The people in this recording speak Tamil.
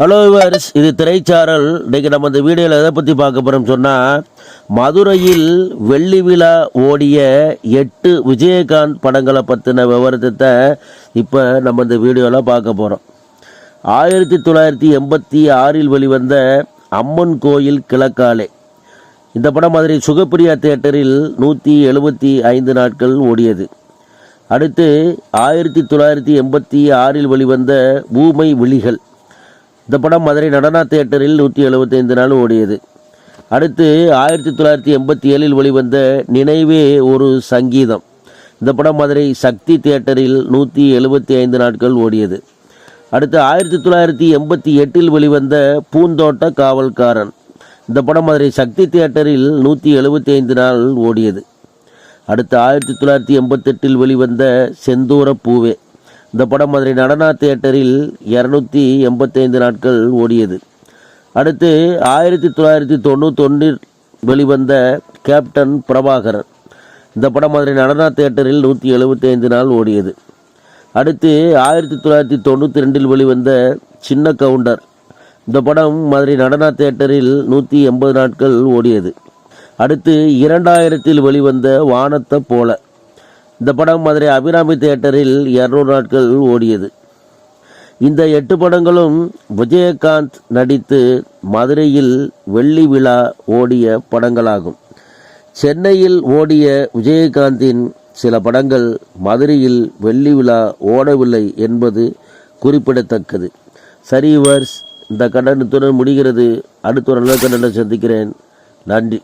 ஹலோ விவர்ஸ் இது திரைச்சாரல். இன்றைக்கி நம்ம இந்த வீடியோவில் எதை பற்றி பார்க்க போகிறோம் சொன்னால் மதுரையில் வெள்ளி விழா ஓடிய எட்டு விஜயகாந்த் படங்களை பற்றின விவரத்தை இப்போ நம்ம இந்த வீடியோவில் பார்க்க போகிறோம் ஆயிரத்தி தொள்ளாயிரத்தி எண்பத்தி ஆறில் வெளிவந்த அம்மன் கோயில் கிழக்காலே. இந்த படம் மதுரை சுகப்பிரியா தியேட்டரில் நூற்றி எழுபத்தி ஐந்து நாட்கள் ஓடியது. அடுத்து ஆயிரத்தி தொள்ளாயிரத்தி எண்பத்தி ஆறில் வெளிவந்த ஊமை விழிகள். இந்த படம் மதுரை நடனா தியேட்டரில் நூற்றி எழுபத்தைந்து நாள் ஓடியது. அடுத்து ஆயிரத்தி தொள்ளாயிரத்தி எண்பத்தி ஏழில் வெளிவந்த நினைவே ஒரு சங்கீதம். இந்த படம் மதுரை சக்தி தியேட்டரில் நூற்றி எழுபத்தி ஐந்து நாட்கள் ஓடியது. அடுத்து ஆயிரத்தி தொள்ளாயிரத்தி எண்பத்தி எட்டில் வெளிவந்த பூந்தோட்ட காவல்காரன். இந்த படம் மதுரை சக்தி தியேட்டரில் நூற்றி எழுபத்தி ஐந்து நாள் ஓடியது. அடுத்து ஆயிரத்தி தொள்ளாயிரத்தி எண்பத்தெட்டில் வெளிவந்த செந்தூர பூவே. இந்த படம் மதுரை நடனா தியேட்டரில் இரநூத்தி எண்பத்தைந்து நாட்கள் ஓடியது. அடுத்து ஆயிரத்தி தொள்ளாயிரத்தி தொண்ணூத்தொன்னில் வெளிவந்த கேப்டன் பிரபாகரன். இந்த படம் மதுரை நடனா தியேட்டரில் நூற்றி எழுபத்தைந்து நாள் ஓடியது. அடுத்து ஆயிரத்தி தொள்ளாயிரத்தி தொண்ணூற்றி ரெண்டில் வெளிவந்த சின்ன கவுண்டர். இந்த படம் மதுரை நடனா தியேட்டரில் நூற்றி எண்பது நாட்கள் ஓடியது. அடுத்து இரண்டாயிரத்தில் வெளிவந்த வானத்தை போல. இந்த படம் மதுரை அபிராமி தியேட்டரில் இரநூறு நாட்கள் ஓடியது. இந்த எட்டு படங்களும் விஜயகாந்த் நடித்து மதுரையில் வெள்ளி விழா ஓடிய படங்களாகும். சென்னையில் ஓடிய விஜயகாந்தின் சில படங்கள் மதுரையில் வெள்ளி விழா ஓடவில்லை என்பது குறிப்பிடத்தக்கது. சரி வர்ஸ் இந்த கண்டனத்துடன் முடிகிறது. அடுத்த ஒரு நல்ல கண்டனம் சந்திக்கிறேன். நன்றி.